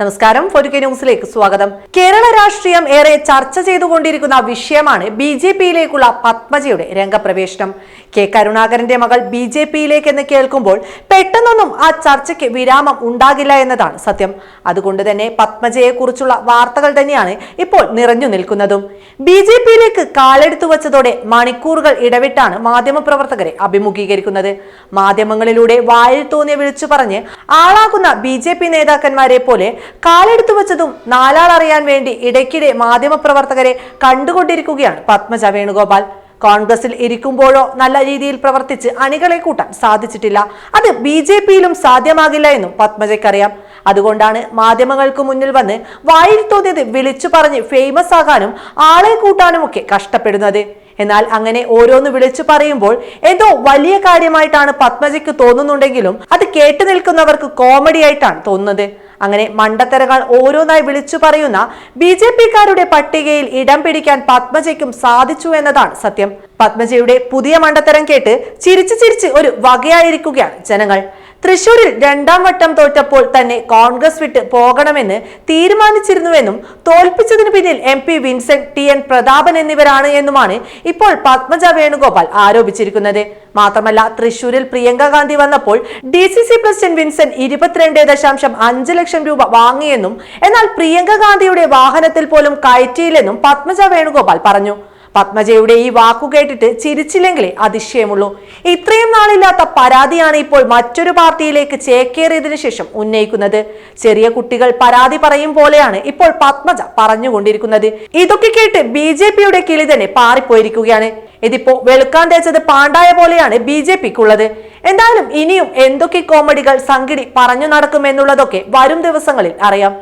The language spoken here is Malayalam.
നമസ്കാരം. ഫോർക്കെ ന്യൂസിലേക്ക് സ്വാഗതം. കേരള രാഷ്ട്രീയം ഏറെ ചർച്ച ചെയ്തുകൊണ്ടിരിക്കുന്ന വിഷയമാണ് ബി ജെ പിയിലേക്കുള്ള പത്മജയുടെ രംഗപ്രവേശനം. കെ കരുണാകരന്റെ മകൾ ബി ജെ പിയിലേക്ക് എന്ന് കേൾക്കുമ്പോൾ പെട്ടെന്നൊന്നും ആ ചർച്ചയ്ക്ക് വിരാമം ഉണ്ടാകില്ല എന്നതാണ് സത്യം. അതുകൊണ്ട് തന്നെ പത്മജയെക്കുറിച്ചുള്ള വാർത്തകൾ തന്നെയാണ് ഇപ്പോൾ നിറഞ്ഞു നിൽക്കുന്നതും. ബി ജെ പിയിലേക്ക് കാലെടുത്തു വച്ചതോടെ മണിക്കൂറുകൾ ഇടവിട്ടാണ് മാധ്യമപ്രവർത്തകരെ അഭിമുഖീകരിക്കുന്നത്. മാധ്യമങ്ങളിലൂടെ വായിൽ തോന്നിയ വിളിച്ചു പറഞ്ഞ് ആളാകുന്ന ബി നേതാക്കന്മാരെ പോലെ കാലെടുത്തു വച്ചതും നാലാൾ അറിയാൻ വേണ്ടി ഇടയ്ക്കിടെ മാധ്യമപ്രവർത്തകരെ കണ്ടുകൊണ്ടിരിക്കുകയാണ് പത്മജ വേണുഗോപാൽ. കോൺഗ്രസിൽ ഇരിക്കുമ്പോഴോ നല്ല രീതിയിൽ പ്രവർത്തിച്ച് അണികളെ കൂട്ടാൻ സാധിച്ചിട്ടില്ല. അത് ബി ജെ പിയിലും സാധ്യമാകില്ല എന്നും പത്മജയ്ക്കറിയാം. അതുകൊണ്ടാണ് മാധ്യമങ്ങൾക്ക് മുന്നിൽ വന്ന് വായിൽ തോന്നിയത് വിളിച്ചു പറഞ്ഞ് ഫേമസ് ആകാനും ആളെ കൂട്ടാനും ഒക്കെ കഷ്ടപ്പെടുന്നത്. എന്നാൽ അങ്ങനെ ഓരോന്ന് വിളിച്ചു പറയുമ്പോൾ എന്തോ വലിയ കാര്യമായിട്ടാണ് പത്മജയ്ക്ക് തോന്നുന്നുണ്ടെങ്കിലും അത് കേട്ടു നിൽക്കുന്നവർക്ക് കോമഡി ആയിട്ടാണ് തോന്നുന്നത്. അങ്ങനെ മണ്ടത്തരങ്ങൾ ഓരോന്നായി വിളിച്ചു പറയുന്ന ബി ജെ പിക്കാരുടെ പട്ടികയിൽ ഇടം പിടിക്കാൻ പത്മജയ്ക്കും സാധിച്ചു എന്നതാണ് സത്യം. പത്മജയുടെ പുതിയ മണ്ടത്തരം കേട്ട് ചിരിച്ചു ചിരിച്ച് ഒരു വകയായിരിക്കുകയാണ് ജനങ്ങൾ. തൃശൂരിൽ രണ്ടാം വട്ടം തോറ്റപ്പോൾ തന്നെ കോൺഗ്രസ് വിട്ട് പോകണമെന്ന് തീരുമാനിച്ചിരുന്നുവെന്നും തോൽപ്പിച്ചതിന് പിന്നിൽ M P Vincent T N Prathapan എന്നിവരാണ് എന്നുമാണ് ഇപ്പോൾ പത്മജ വേണുഗോപാൽ ആരോപിച്ചിരിക്കുന്നത്. മാത്രമല്ല തൃശൂരിൽ പ്രിയങ്ക ഗാന്ധി വന്നപ്പോൾ D C C president Vincent ഇരുപത്തിരണ്ട് ദശാംശം അഞ്ച് ലക്ഷം രൂപ വാങ്ങിയെന്നും എന്നാൽ പ്രിയങ്ക ഗാന്ധിയുടെ വാഹനത്തിൽ പോലും കയറ്റിയില്ലെന്നും പത്മജ വേണുഗോപാൽ പറഞ്ഞു. പത്മജയുടെ ഈ വാക്കു കേട്ടിട്ട് ചിരിച്ചില്ലെങ്കിലേ അതിശയമുള്ളൂ. ഇത്രയും നാളില്ലാത്ത പരാതിയാണ് ഇപ്പോൾ മറ്റൊരു പാർട്ടിയിലേക്ക് ചേക്കേറിയതിനു ശേഷം ഉന്നയിക്കുന്നത്. ചെറിയ കുട്ടികൾ പരാതി പറയും പോലെയാണ് ഇപ്പോൾ പത്മജ പറഞ്ഞുകൊണ്ടിരിക്കുന്നത്. ഇതൊക്കെ കേട്ട് ബി ജെ പിയുടെ കിളി തന്നെ പാറിപ്പോയിരിക്കുകയാണ്. ഇതിപ്പോ വെളുക്കാൻ തേച്ചത് പാണ്ടായ പോലെയാണ് ബി ജെ പിക്കുള്ളത്. എന്തായാലും ഇനിയും എന്തൊക്കെ കോമഡികൾ സംഗിടി പറഞ്ഞു നടക്കുമെന്നുള്ളതൊക്കെ വരും ദിവസങ്ങളിൽ അറിയാം.